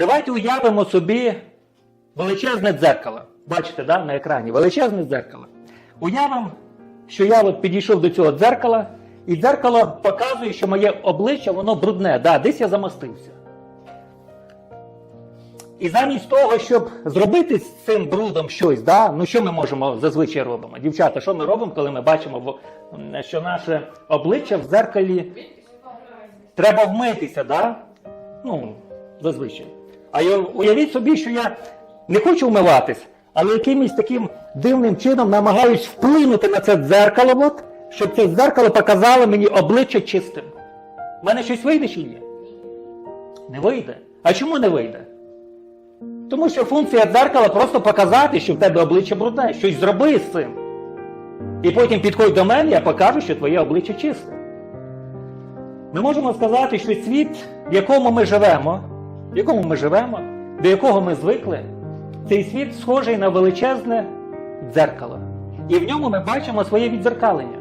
Давайте уявимо собі величезне дзеркало. Бачите, да, на екрані величезне дзеркало. Уявимо, що я от підійшов до цього дзеркала, і дзеркало показує, що моє обличчя воно брудне. Да, десь я замастився. І замість того, щоб зробити з цим брудом щось, да, ну що ми можемо зазвичай робимо? Дівчата, що ми робимо, коли ми бачимо, що наше обличчя в дзеркалі треба вмитися, да? Ну, зазвичай. А я- уявіть собі, що я не хочу вмиватись, але якимось таким дивним чином намагаюсь вплинути на це дзеркало, от, щоб це дзеркало показало мені обличчя чистим. У мене щось вийде чи ні? Не вийде. А чому не вийде? Тому що функція дзеркала просто показати, що в тебе обличчя брудне, щось зроби з цим. І потім підходь до мене, я покажу, що твоє обличчя чисте. Ми можемо сказати, що світ, в якому ми живемо, в якому ми живемо, до якого ми звикли, цей світ схожий на величезне дзеркало. І в ньому ми бачимо своє віддзеркалення.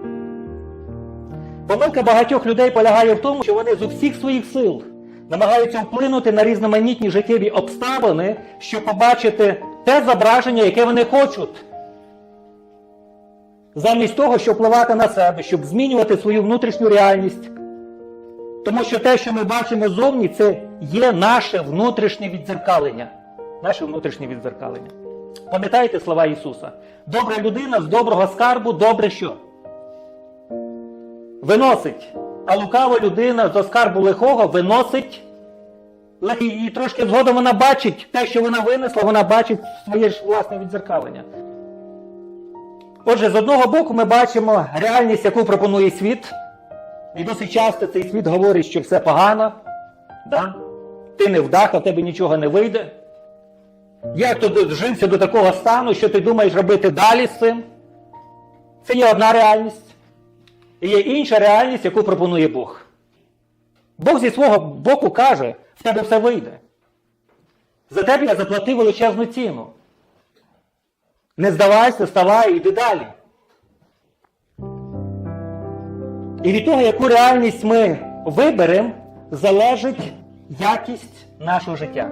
Помилка багатьох людей полягає в тому, що вони з усіх своїх сил намагаються вплинути на різноманітні життєві обставини, щоб побачити те зображення, яке вони хочуть. Замість того, щоб впливати на себе, щоб змінювати свою внутрішню реальність. Тому що те, що ми бачимо зовні, це є наше внутрішнє віддзеркалення. Наше внутрішнє віддзеркалення. Пам'ятаєте слова Ісуса? Добра людина з доброго скарбу добре що? Виносить. А лукава людина з скарбу лихого виносить. І трошки згодом вона бачить те, що вона винесла, вона бачить своє ж власне віддзеркалення. Отже, з одного боку ми бачимо реальність, яку пропонує світ. І досить часто цей світ говорить, що все погано, да? Ти не вдах, а в тебе нічого не вийде. Як ти дожився до такого стану, що ти думаєш робити далі з цим? Це є одна реальність. І є інша реальність, яку пропонує Бог. Бог зі свого боку каже, в тебе все вийде. За тебе я заплатив величезну ціну. Не здавайся, ставай, іди далі. І від того, яку реальність ми виберемо, залежить якість нашого життя.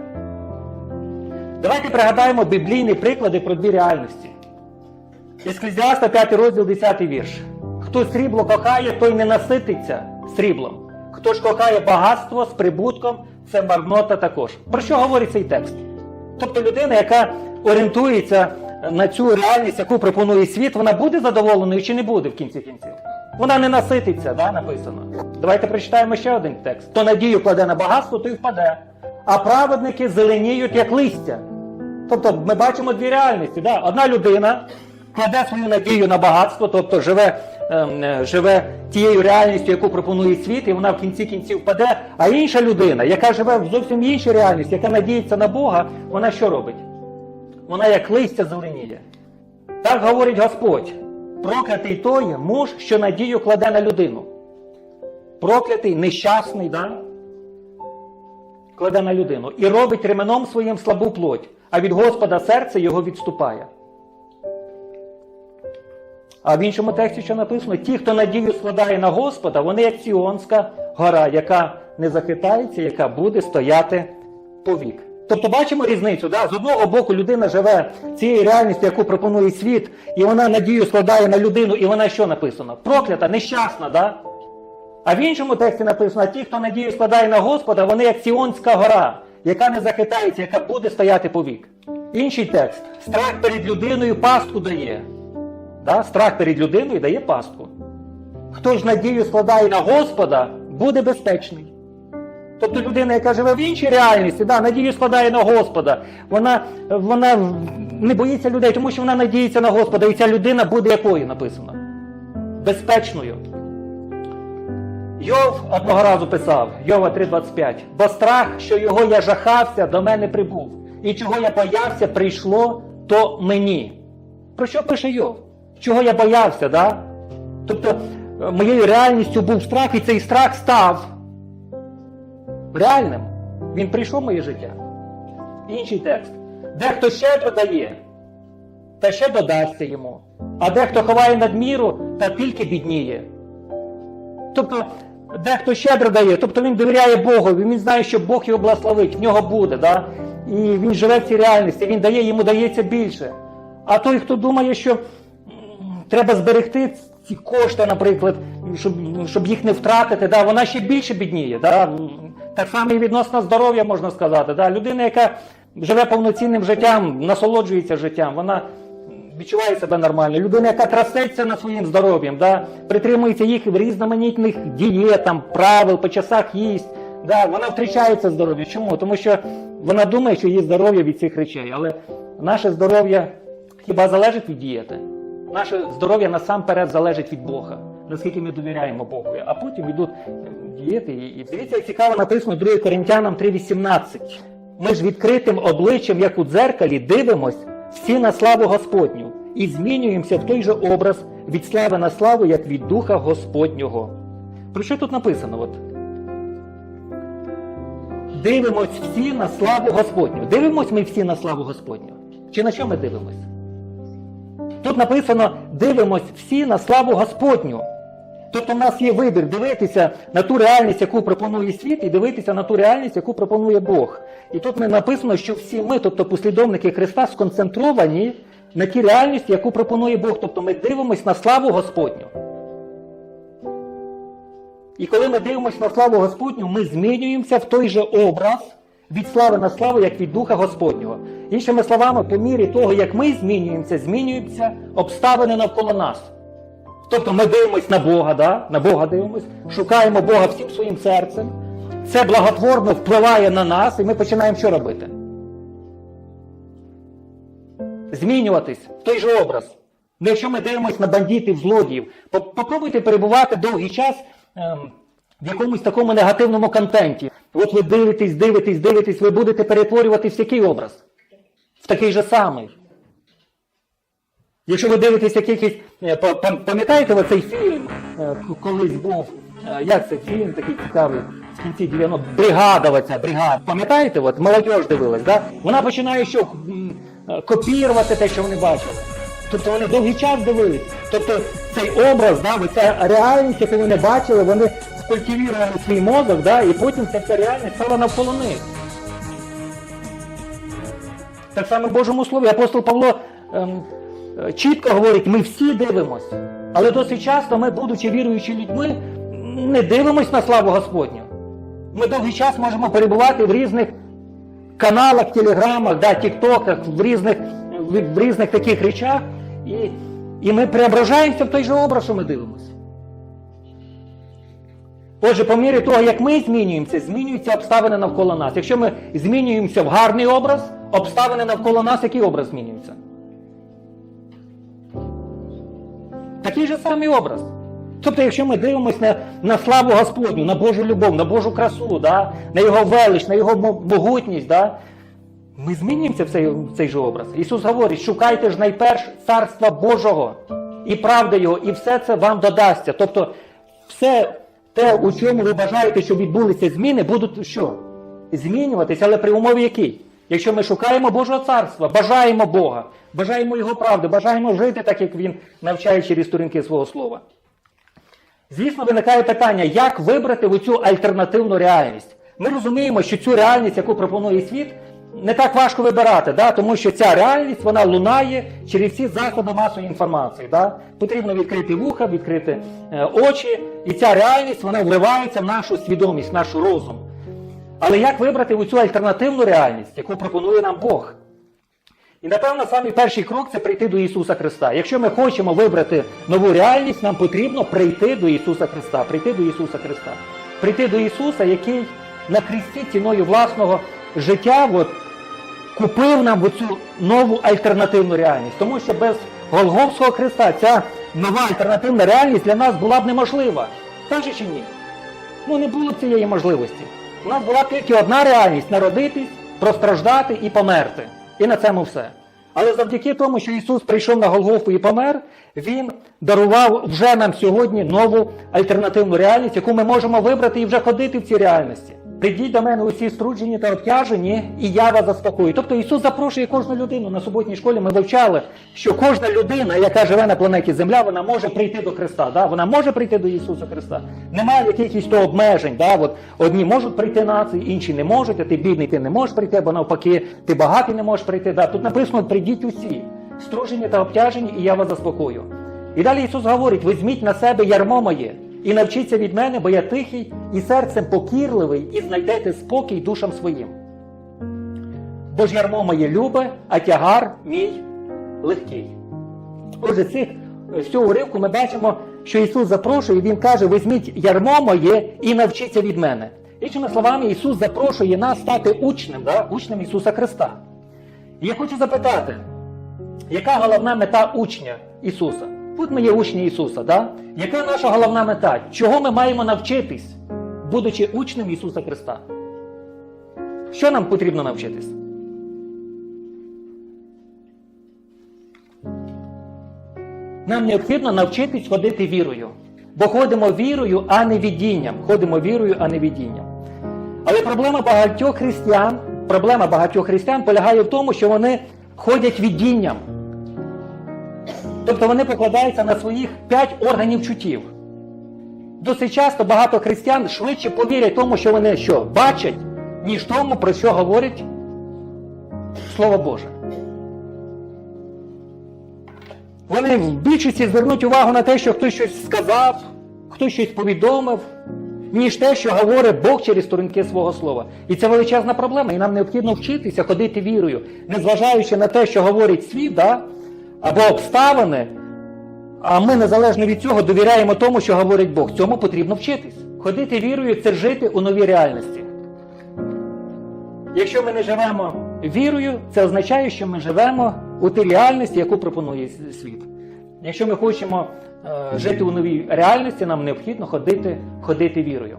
Давайте пригадаємо біблійні приклади про дві реальності. Есклезіаста 5 розділ 10 вірш. Хто срібло кохає, той не насититься сріблом. Хто ж кохає багатство з прибутком, це марнота також. Про що говорить цей текст? Тобто людина, яка орієнтується на цю реальність, яку пропонує світ, вона буде задоволеною чи не буде в кінці кінців? Вона не насититься, да, написано. Давайте прочитаємо ще один текст. Хто надію кладе на багатство, той впаде. А праведники зеленіють, як листя. Тобто ми бачимо дві реальності. Да? Одна людина кладе свою надію на багатство, тобто живе, ем, е, живе тією реальністю, яку пропонує світ, і вона в кінці кінців впаде. А інша людина, яка живе в зовсім іншій реальності, яка надіється на Бога, вона що робить? Вона як листя зеленіє. Так говорить Господь. Проклятий той муж, що надію кладе на людину. Проклятий, нещасний, да? кладе на людину і робить ременом своїм слабу плоть, а від Господа серце його відступає. А в іншому тексті, що написано, ті, хто надію складає на Господа, вони як Сіонська гора, яка не захитається, яка буде стояти повік. Тобто бачимо різницю. Да? З одного боку людина живе цією реальністю, яку пропонує світ, і вона надію складає на людину, і вона що написано? Проклята, нещасна, да? А в іншому тексті написано, ті, хто надію складає на Господа, вони як Сіонська гора, яка не захитається, яка буде стояти повік. Інший текст: страх перед людиною пастку дає. Да? Страх перед людиною дає пастку. Хто ж надію складає на Господа, буде безпечний. Тобто людина, яка живе в іншій реальності, да, надію складає на Господа, вона, вона не боїться людей, тому що вона надіється на Господа, і ця людина буде якою написано? Безпечною. Йов одного разу писав, Йова 3,25, бо страх, що його я жахався, до мене прибув, і чого я боявся, прийшло то мені. Про що пише Йов? Чого я боявся, да? Тобто е, моєю реальністю був страх, і цей страх став реальним. Він прийшов в моє життя. Інший текст. Дехто щедро дає, та ще додасться йому. А дехто ховає надміру, та тільки бідніє. Тобто Дехто щедро дає, тобто він довіряє Богу, він знає, що Бог його благословить, в нього буде, да? і він живе в цій реальності, він дає, йому дається більше. А той, хто думає, що треба зберегти ці кошти, наприклад, щоб, щоб їх не втратити, да? вона ще більше бідніє. Да? Так само і відносно здоров'я можна сказати. Да? Людина, яка живе повноцінним життям, насолоджується життям, вона відчуває себе нормально. Людина, яка трасеться над своїм здоров'ям, да, притримується їх в різноманітних дієт, там, правил, по часах їсть. Да, вона втрачається здоров'я. Чому? Тому що вона думає, що її здоров'я від цих речей. Але наше здоров'я хіба залежить від дієти? Наше здоров'я насамперед залежить від Бога, наскільки ми довіряємо Богу. А потім йдуть дієти. І і дивіться, як цікаво написано 2 Коринтянам 3,18. Ми ж відкритим обличчям, як у дзеркалі, дивимось всі на славу Господню і змінюємося в той же образ від слави на славу, як від Духа Господнього. Про що тут написано? От? Дивимось всі на славу Господню. Дивимось ми всі на славу Господню. Чи на що ми дивимось? Тут написано дивимось всі на славу Господню. Тобто в нас є вибір дивитися на ту реальність, яку пропонує світ, і дивитися на ту реальність, яку пропонує Бог. І тут не написано, що всі ми, тобто послідовники Христа, сконцентровані на тій реальності, яку пропонує Бог. Тобто ми дивимось на славу Господню. І коли ми дивимося на славу Господню, ми змінюємося в той же образ від слави на славу, як від Духа Господнього. Іншими словами, по мірі того, як ми змінюємося, змінюються обставини навколо нас. Тобто ми дивимось на Бога, да? на Бога дивимось, шукаємо Бога всім своїм серцем. Це благотворно впливає на нас, і ми починаємо що робити? Змінюватись в той же образ. Ну, якщо ми дивимося на бандитів, злодіїв, попробуйте перебувати довгий час ем, в якомусь такому негативному контенті. От ви дивитесь, дивитесь, дивитесь, ви будете перетворюватись в який образ? В такий же самий. Якщо ви дивитесь якихось, е, па- пам- пам'ятаєте оцей фільм, е, колись був, е, як це фільм такий цікавий, в кінці 90 бригада оця, бригада. Пам'ятаєте, от молодь дивилась, да? Вона починає що копірувати те, що вони бачили. Тобто вони довгий час дивились. Тобто цей образ, да, ця реальність, яку вони бачили, вони скультивували свій мозок, да, і потім ця реальність стала навколо них. Так само в Божому Слові апостол Павло ем, чітко говорить, ми всі дивимось. Але досить часто ми, будучи віруючи людьми, не дивимось на славу Господню. Ми довгий час можемо перебувати в різних каналах, телеграмах, да, тіктоках, в різних, в, різних таких речах, і, і ми преображаємося в той же образ, що ми дивимося. Отже, по мірі того, як ми змінюємося, змінюються обставини навколо нас. Якщо ми змінюємося в гарний образ, обставини навколо нас, який образ змінюється? Такий же самий образ. Тобто, якщо ми дивимося на, на славу Господню, на Божу любов, на Божу красу, да? на Його велич, на Його могутність, да? ми змінюємося в цей, в цей же образ. Ісус говорить, шукайте ж найперш царства Божого і правди Його, і все це вам додасться. Тобто, все те, у чому ви бажаєте, щоб відбулися зміни, будуть що? Змінюватися, але при умові якій? Якщо ми шукаємо Божого царства, бажаємо Бога, бажаємо Його правди, бажаємо жити так, як Він навчає через сторінки свого слова. Звісно, виникає питання, як вибрати оцю альтернативну реальність. Ми розуміємо, що цю реальність, яку пропонує світ, не так важко вибирати, да? тому що ця реальність вона лунає через всі заходи масової інформації. Да? Потрібно відкрити вуха, відкрити е, очі, і ця реальність вона вливається в нашу свідомість, в наш розум. Але як вибрати оцю альтернативну реальність, яку пропонує нам Бог? І напевно, самий перший крок це прийти до Ісуса Христа. Якщо ми хочемо вибрати нову реальність, нам потрібно прийти до Ісуса Христа, прийти до Ісуса Христа, прийти до Ісуса, який на хресті ціною власного життя от, купив нам оцю нову альтернативну реальність. Тому що без Голговського Христа ця нова альтернативна реальність для нас була б неможлива. Так же чи ні? Ну не було цієї можливості. У нас була тільки одна реальність народитись, простраждати і померти. І на цьому все. Але завдяки тому, що Ісус прийшов на Голгофу і помер, Він дарував вже нам сьогодні нову альтернативну реальність, яку ми можемо вибрати і вже ходити в цій реальності. Придіть до мене усі струджені та обтяжені, і я вас заспокою. Тобто Ісус запрошує кожну людину. На суботній школі ми вивчали, що кожна людина, яка живе на планеті Земля, вона може прийти до Христа. Да? Вона може прийти до Ісуса Христа. Немає якихось то обмежень. Да? От одні можуть прийти нації, інші не можуть, а ти бідний, ти не можеш прийти, або навпаки, ти багатий не можеш прийти. Да? Тут написано: прийдіть усі, стружені та обтяжені, і я вас заспокою. І далі Ісус говорить: візьміть на себе ярмо моє і навчіться від мене, бо я тихий і серцем покірливий, і знайдете спокій душам своїм. Бо ж ярмо моє любе, а тягар мій легкий. Отже, цих, з цього уривку ми бачимо, що Ісус запрошує, Він каже: візьміть ярмо моє і навчіться від мене. Іншими словами, Ісус запрошує нас стати учнем, да? учнем Ісуса Христа. І я хочу запитати, яка головна мета учня Ісуса? Тут ми є учні Ісуса, да? яка наша головна мета? Чого ми маємо навчитись, будучи учнем Ісуса Христа? Що нам потрібно навчитись? Нам необхідно навчитись ходити вірою. Бо ходимо вірою, а не відінням. Ходимо вірою, а не відінням. Але проблема багатьох християн, проблема багатьох християн полягає в тому, що вони ходять відінням. Тобто вони покладаються на своїх п'ять органів чуттів. Досить часто багато християн швидше повірять тому, що вони що бачать, ніж тому, про що говорить Слово Боже. Вони в більшості звернуть увагу на те, що хтось щось сказав, хтось щось повідомив, ніж те, що говорить Бог через сторінки свого слова. І це величезна проблема, і нам необхідно вчитися ходити вірою, незважаючи на те, що говорить світ, да? Або обставини. А ми незалежно від цього довіряємо тому, що говорить Бог. Цьому потрібно вчитись. Ходити вірою це жити у новій реальності. Якщо ми не живемо вірою, це означає, що ми живемо у тій реальності, яку пропонує світ. Якщо ми хочемо е, жити у новій реальності, нам необхідно ходити, ходити вірою.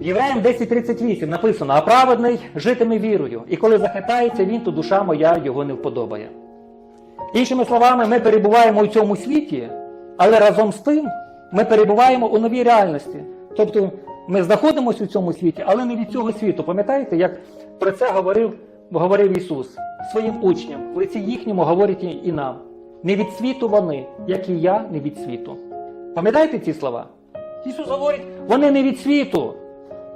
Євреям 10.38 написано: а праведний житиме вірою, і коли захитається він, то душа моя його не вподобає. Іншими словами, ми перебуваємо у цьому світі, але разом з тим ми перебуваємо у новій реальності. Тобто ми знаходимося у цьому світі, але не від цього світу. Пам'ятаєте, як про це говорив, говорив Ісус своїм учням, в лиці їхньому говорить і- нам. Не від світу вони, як і я, не від світу. Пам'ятаєте ці слова? Ісус говорить, вони не від світу.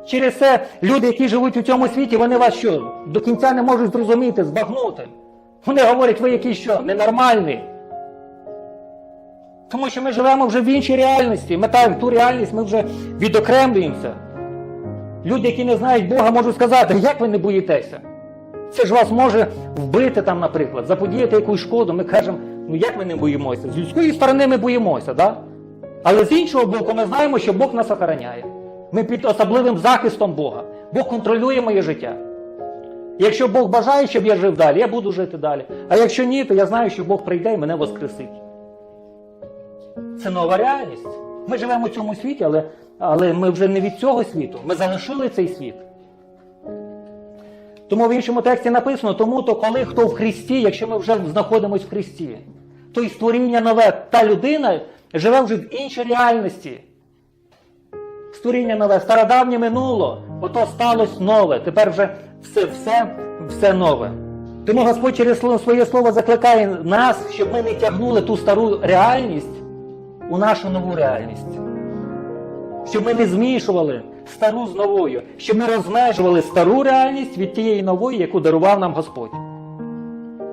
Через це люди, які живуть у цьому світі, вони вас що, до кінця не можуть зрозуміти, збагнути. Вони говорять, ви якісь що, ненормальні. Тому що ми живемо вже в іншій реальності. Ми там, ту реальність ми вже відокремлюємося. Люди, які не знають Бога, можуть сказати, як ви не боїтеся? Це ж вас може вбити там, наприклад, заподіяти якусь шкоду. Ми кажемо, ну як ми не боїмося? З людської сторони ми боїмося, да? але з іншого боку, ми знаємо, що Бог нас охороняє. Ми під особливим захистом Бога. Бог контролює моє життя. Якщо Бог бажає, щоб я жив далі, я буду жити далі. А якщо ні, то я знаю, що Бог прийде і мене воскресить. Це нова реальність. Ми живемо у цьому світі, але, але ми вже не від цього світу. Ми залишили цей світ. Тому в іншому тексті написано, тому то коли хто в Христі, якщо ми вже знаходимося в Христі, то і створіння нове, та людина живе вже в іншій реальності. Створіння нове, стародавнє минуло, ото сталося нове. Тепер вже все, все, все нове. Тому Господь через своє слово закликає нас, щоб ми не тягнули ту стару реальність у нашу нову реальність. Щоб ми не змішували стару з новою, щоб ми розмежували стару реальність від тієї нової, яку дарував нам Господь.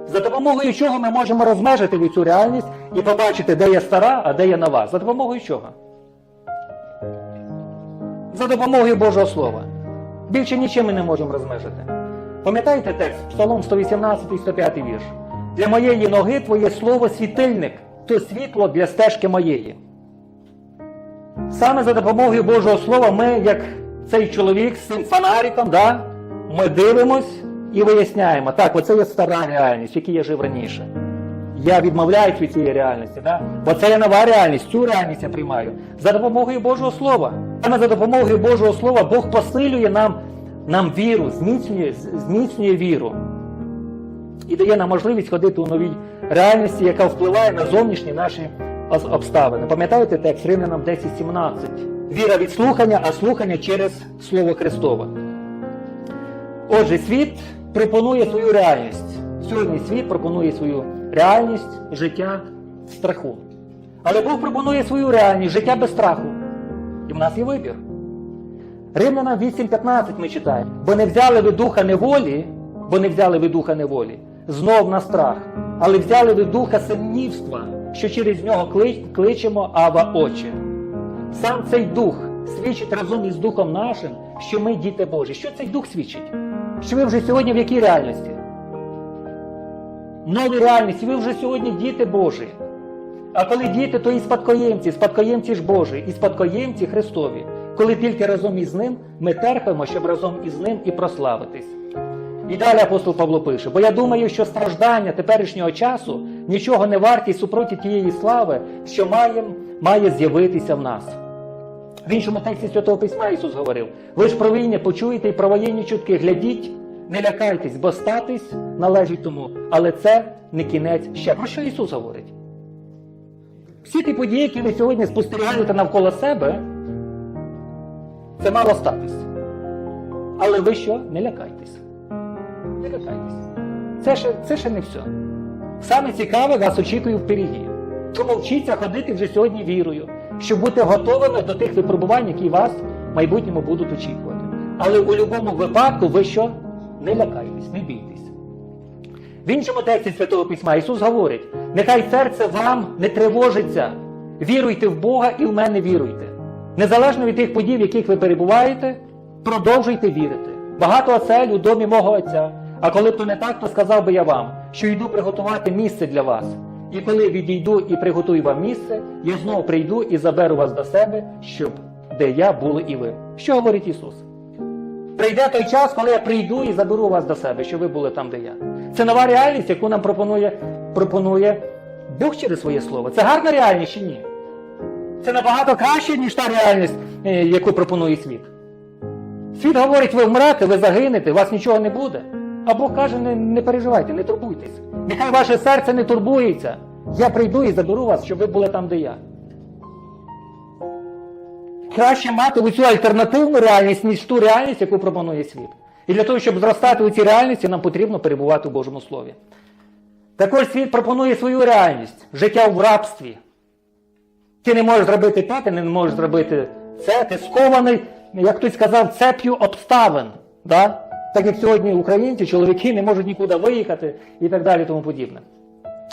За допомогою чого ми можемо розмежити цю реальність і побачити, де є стара, а де є нова. За допомогою чого? За допомогою Божого Слова. Більше нічим ми не можемо розмежити. Пам'ятаєте текст Псалом 118 і 105 вірш? Для моєї ноги твоє слово світильник, то світло для стежки моєї. Саме за допомогою Божого Слова ми, як цей чоловік з цим фонариком, да, ми дивимось і виясняємо, так, оце є стара реальність, в якій я жив раніше. Я відмовляюсь від цієї реальності, да? бо це є нова реальність, цю реальність я приймаю за допомогою Божого Слова. Саме за допомогою Божого Слова Бог посилює нам, нам віру, зміцнює, зміцнює віру і дає нам можливість ходити у новій реальності, яка впливає на зовнішні наші обставини. Пам'ятаєте текст Римлянам 10.17? Віра від слухання, а слухання через Слово Христове. Отже, світ пропонує свою реальність. Сьогодні світ пропонує свою реальність життя страху. Але Бог пропонує свою реальність життя без страху. І в нас є вибір. Римлянам 8.15 ми читаємо. Бо не взяли ви духа неволі, бо не взяли ви духа неволі, знов на страх, але взяли ви духа синівства, що через нього кли- кличемо Ава Отче. Сам цей дух свідчить разом із Духом нашим, що ми діти Божі. Що цей дух свідчить? Що ви вже сьогодні в якій реальності? Новій реальності, ви вже сьогодні діти Божі. А коли діти, то і спадкоємці, спадкоємці ж Божі, і спадкоємці Христові, коли тільки разом із ним ми терпимо, щоб разом із ним і прославитись. І далі апостол Павло пише: бо я думаю, що страждання теперішнього часу нічого не варті супроти тієї слави, що має, має з'явитися в нас. В іншому тексті Святого Письма Ісус говорив: ви ж про війни почуєте і про воєнні чутки, глядіть, не лякайтесь, бо статись належить тому. Але це не кінець ще. Про що Ісус говорить? Всі ті події, які ви сьогодні спостерігаєте навколо себе, це мало статись. Але ви що? Не лякайтесь. Не лякайтесь. Це ще, це ще не все. Саме цікаве вас очікує впереді. Тому вчіться ходити вже сьогодні вірою, щоб бути готовими до тих випробувань, які вас в майбутньому будуть очікувати. Але у будь-якому випадку ви що? Не лякайтесь, не бійтесь. В іншому тексті Святого Письма Ісус говорить: нехай серце вам не тривожиться, віруйте в Бога і в мене віруйте. Незалежно від тих подій, в яких ви перебуваєте, продовжуйте вірити. Багато осель у домі мого Отця. А коли б то не так, то сказав би я вам, що йду приготувати місце для вас. І коли відійду і приготую вам місце, я знову прийду і заберу вас до себе, щоб де я були і ви. Що говорить Ісус? Прийде той час, коли я прийду і заберу вас до себе, щоб ви були там, де я. Це нова реальність, яку нам пропонує, пропонує Бог через своє слово. Це гарна реальність чи ні? Це набагато краще, ніж та реальність, е, яку пропонує світ. Світ говорить, ви вмрете, ви загинете, у вас нічого не буде. А Бог каже, не, не переживайте, не турбуйтесь. Нехай ваше серце не турбується. Я прийду і заберу вас, щоб ви були там, де я. Краще мати оцю альтернативну реальність, ніж ту реальність, яку пропонує світ. І для того, щоб зростати у цій реальності, нам потрібно перебувати у Божому Слові. Також світ пропонує свою реальність життя в рабстві. Ти не можеш зробити те, ти не можеш зробити це, ти скований, як хтось сказав, цеп'ю обставин. Да? Так як сьогодні українці, чоловіки не можуть нікуди виїхати і так далі тому подібне.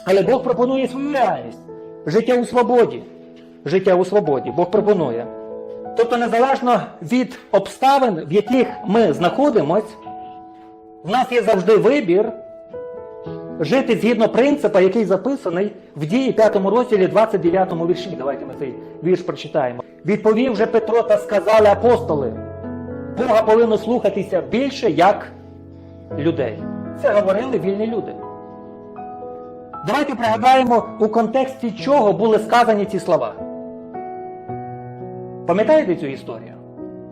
Але Бог пропонує свою реальність. Життя у свободі. Життя у свободі. Бог пропонує. Тобто, незалежно від обставин, в яких ми знаходимось, в нас є завжди вибір жити згідно принципа, який записаний в дії 5 розділі 29 вірші. Давайте ми цей вірш прочитаємо. Відповів же Петро та сказали апостоли. Бога повинно слухатися більше як людей. Це говорили вільні люди. Давайте пригадаємо, у контексті чого були сказані ці слова. Пам'ятаєте цю історію?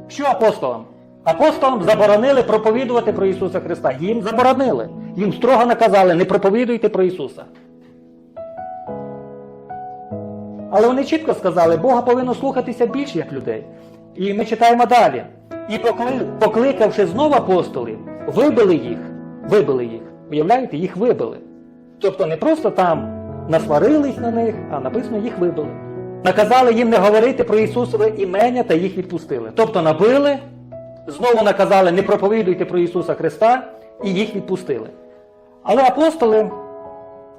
Що апостолам? Апостолам заборонили проповідувати про Ісуса Христа. Їм заборонили. Їм строго наказали, не проповідуйте про Ісуса. Але вони чітко сказали, Бога повинно слухатися більше як людей. І ми читаємо далі. І покликавши знову апостолів, вибили їх. Вибили їх. Уявляєте, їх вибили. Тобто не просто там насварились на них, а написано, їх вибили. Наказали їм не говорити про Ісусове імення та їх відпустили. Тобто набили, знову наказали не проповідуйте про Ісуса Христа і їх відпустили. Але апостоли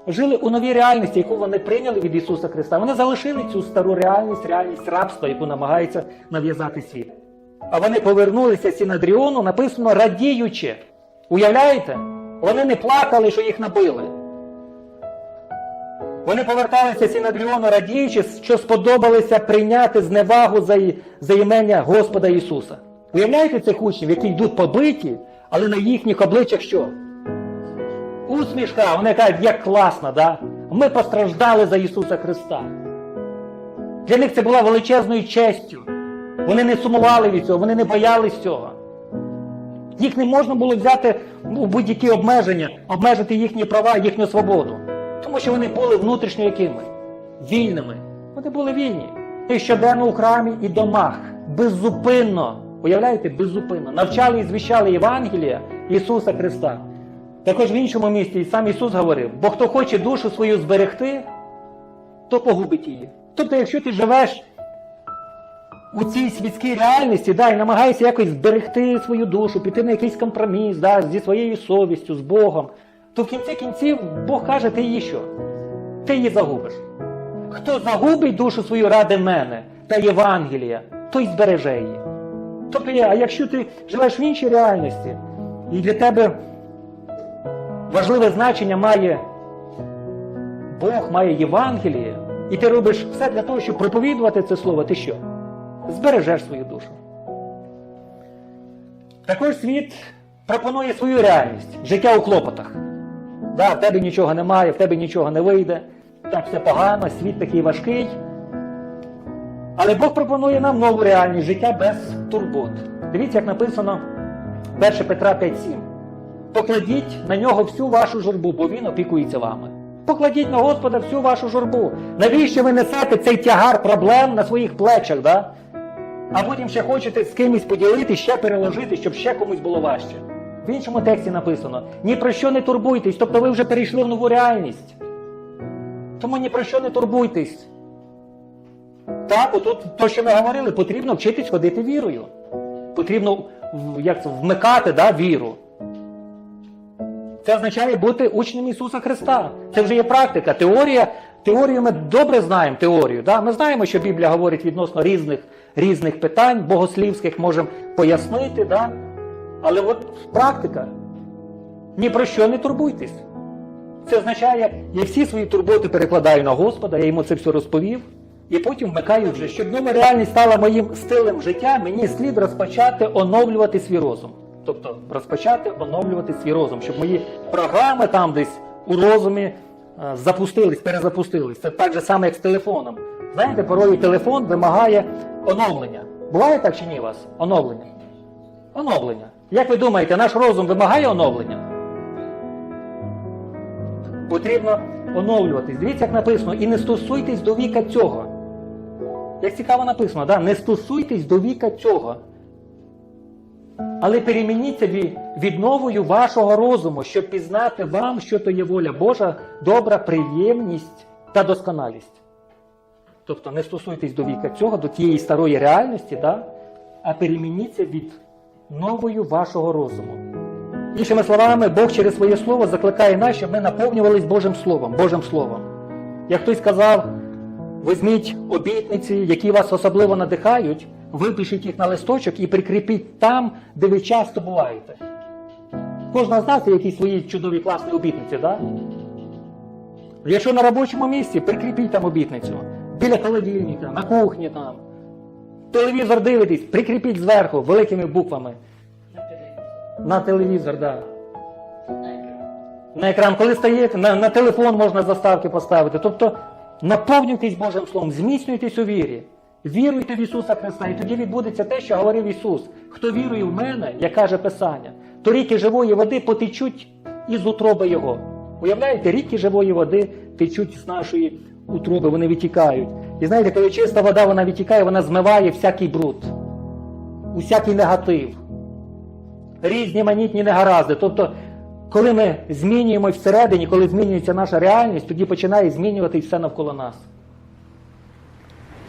жили у новій реальності, яку вони прийняли від Ісуса Христа. Вони залишили цю стару реальність, реальність рабства, яку намагається нав'язати світ. А вони повернулися з Сінадріону, написано радіючи. Уявляєте? Вони не плакали, що їх набили. Вони поверталися з Сінадріону, радіючи, що сподобалися прийняти зневагу за, за імення Господа Ісуса. Уявляєте цих учнів, які йдуть побиті, але на їхніх обличчях що? Усмішка, вони кажуть, як класно, да? Ми постраждали за Ісуса Христа. Для них це була величезною честю. Вони не сумували від цього, вони не боялись цього. Їх не можна було взяти у будь-які обмеження, обмежити їхні права, їхню свободу. Тому що вони були внутрішньо якими? Вільними. Вони були вільні. І щоденно у храмі і домах беззупинно, уявляєте, беззупинно навчали і звіщали Євангелія Ісуса Христа. Також в іншому місці сам Ісус говорив: бо хто хоче душу свою зберегти, то погубить її. Тобто, якщо ти живеш у цій світській реальності, да, і намагаєшся якось зберегти свою душу, піти на якийсь компроміс да, зі своєю совістю, з Богом, то в кінці кінців Бог каже, ти її що? Ти її загубиш. Хто загубить душу свою ради мене та Євангелія, той збереже її. Тобто, а якщо ти живеш в іншій реальності, і для тебе важливе значення має Бог, має Євангеліє, і ти робиш все для того, щоб проповідувати це слово, ти що? Збережеш свою душу. Також світ пропонує свою реальність, життя у клопотах. Да, в тебе нічого немає, в тебе нічого не вийде, так все погано, світ такий важкий. Але Бог пропонує нам нову реальність життя без турбот. Дивіться, як написано 1 Петра 5.7. Покладіть на нього всю вашу журбу, бо він опікується вами. Покладіть на Господа всю вашу журбу. Навіщо ви несете цей тягар проблем на своїх плечах, да? а потім ще хочете з кимось поділити, ще переложити, щоб ще комусь було важче. В іншому тексті написано: ні про що не турбуйтесь, тобто ви вже перейшли в нову реальність. Тому ні про що не турбуйтесь. Так, отут то, що ми говорили, потрібно вчитись ходити вірою. Потрібно як це, вмикати да, віру. Це означає бути учнем Ісуса Христа. Це вже є практика. Теорія, теорію ми добре знаємо теорію. Да? Ми знаємо, що Біблія говорить відносно різних, різних питань, богослівських можемо пояснити, да? Але от практика. Ні про що не турбуйтесь. Це означає, я всі свої турботи перекладаю на Господа, я йому це все розповів, і потім вмикаю вже. Щоб нова реальність стала моїм стилем життя, мені слід розпочати оновлювати свій розум. Тобто розпочати оновлювати свій розум, щоб мої програми там десь у розумі е, запустились, перезапустились. Це так же саме, як з телефоном. Знаєте, порою телефон вимагає оновлення. Буває так чи ні у вас? Оновлення? Оновлення. Як ви думаєте, наш розум вимагає оновлення? Потрібно оновлюватись. Дивіться, як написано, і не стосуйтесь до віка цього. Як цікаво написано, да? не стосуйтесь до віка цього. Але перемініться відновою вашого розуму, щоб пізнати вам, що то є воля Божа, добра приємність та досконалість. Тобто не стосуйтесь до віка цього, до тієї старої реальності, да? а перемініться від новою вашого розуму. Іншими словами, Бог через своє слово закликає нас, щоб ми наповнювались Божим Словом, Божим Словом. Як хтось сказав, візьміть обітниці, які вас особливо надихають, випишіть їх на листочок і прикріпіть там, де ви часто буваєте. Кожна з нас є якісь свої чудові класні обітниці? Да? Якщо на робочому місці, прикріпіть там обітницю. Біля холодильника, на кухні там. Телевізор дивитесь, прикріпіть зверху великими буквами. На телевізор, так. Да. На екран, коли стаєте, на, на телефон можна заставки поставити. Тобто наповнюйтесь Божим Словом, зміцнюйтесь у вірі, віруйте в Ісуса Христа, і тоді відбудеться те, що говорив Ісус. Хто вірує в мене, як каже Писання, то ріки живої води потечуть із утроби Його. Уявляєте, ріки живої води течуть з нашої утроби, вони витікають. І знаєте, коли чиста вода вона витікає, вона змиває всякий бруд, усякий негатив різні манітні негаразди. Тобто, коли ми змінюємо всередині, коли змінюється наша реальність, тоді починає змінюватися все навколо нас.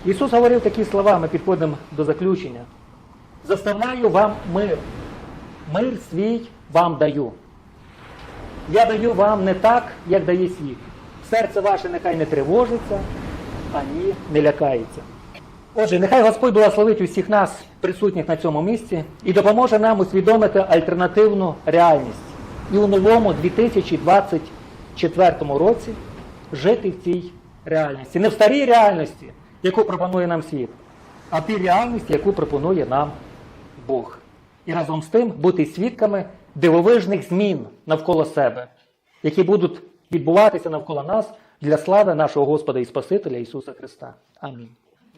Ісус говорив такі слова, ми підходимо до заключення. Заставляю вам мир. Мир свій вам даю. Я даю вам не так, як дає світ. Серце ваше нехай не тривожиться, ані не лякається. Отже, нехай Господь благословить усіх нас, присутніх на цьому місці, і допоможе нам усвідомити альтернативну реальність і у новому 2024 році жити в цій реальності. Не в старій реальності, яку пропонує нам світ, а в тій реальності, яку пропонує нам Бог. І разом з тим бути свідками дивовижних змін навколо себе, які будуть відбуватися навколо нас для слави нашого Господа і Спасителя Ісуса Христа. Амінь.